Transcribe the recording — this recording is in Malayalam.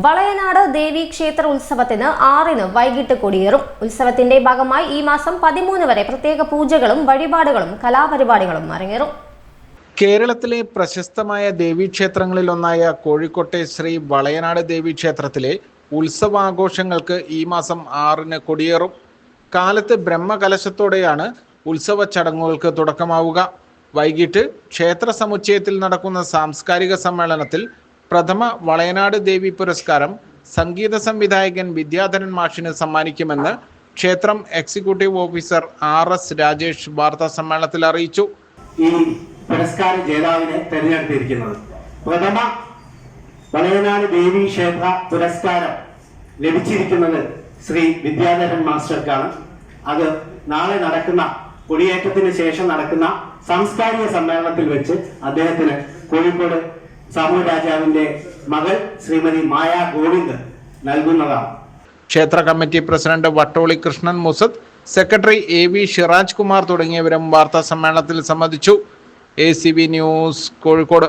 വളയനാട് ദേവി ക്ഷേത്ര ഉത്സവത്തിന് ആറിന് വൈകിട്ട് കൊടിയേറും. ഉത്സവത്തിന്റെ ഭാഗമായി ഈ മാസം പതിമൂന്ന് വരെ പ്രത്യേക പൂജകളും വഴിപാടുകളും കലാപരിപാടികളും അരങ്ങേറും. കേരളത്തിലെ പ്രശസ്തമായ ദേവീക്ഷേത്രങ്ങളിലൊന്നായ കോഴിക്കോട്ടെ ശ്രീ വളയനാട് ദേവീക്ഷേത്രത്തിലെ ഉത്സവാഘോഷങ്ങൾക്ക് ഈ മാസം ആറിന് കൊടിയേറും. കാലത്ത് ബ്രഹ്മകലശത്തോടെയാണ് ഉത്സവ ചടങ്ങുകൾക്ക് തുടക്കമാവുക. വൈകിട്ട് ക്ഷേത്ര സമുച്ചയത്തിൽ നടക്കുന്ന സാംസ്കാരിക സമ്മേളനത്തിൽ പ്രഥമ വളയനാട് ദേവി പുരസ്കാരം സംഗീത സംവിധായകൻ വിദ്യാധരൻ മാഷിന് സമ്മാനിക്കുമെന്ന് ക്ഷേത്രം executive officer R S Rajesh വാർത്താ സമ്മേളനത്തിൽ അറിയിച്ചു. ഈ പുരസ്കാര ജേതാവിനെ തെരഞ്ഞെടുത്തിരിക്കുന്നത് പ്രഥമ വളയനാട് ദേവി ക്ഷേത്ര പുരസ്കാരം ലഭിച്ചിരിക്കുന്നത് ശ്രീ വിദ്യാധരൻ മാസ്റ്റർക്കാണ്. അത് നാളെ നടക്കുന്ന കൊടിയേറ്റത്തിന് ശേഷം നടക്കുന്ന സാംസ്കാരിക സമ്മേളനത്തിൽ വെച്ച് അദ്ദേഹത്തിന് കോഴിക്കോട് സാമൂഹ്യ രാജാവിന്റെ മകൾ ശ്രീമതി മായ ഗോവിന്ദ് നൽകുന്നതാണ്. ക്ഷേത്ര committee president Vattoli Krishnan Musad secretary A V Shiraj Kumar തുടങ്ങിയവരും വാർത്താ സമ്മേളനത്തിൽ സംബന്ധിച്ചു. A C B news Kozhikode.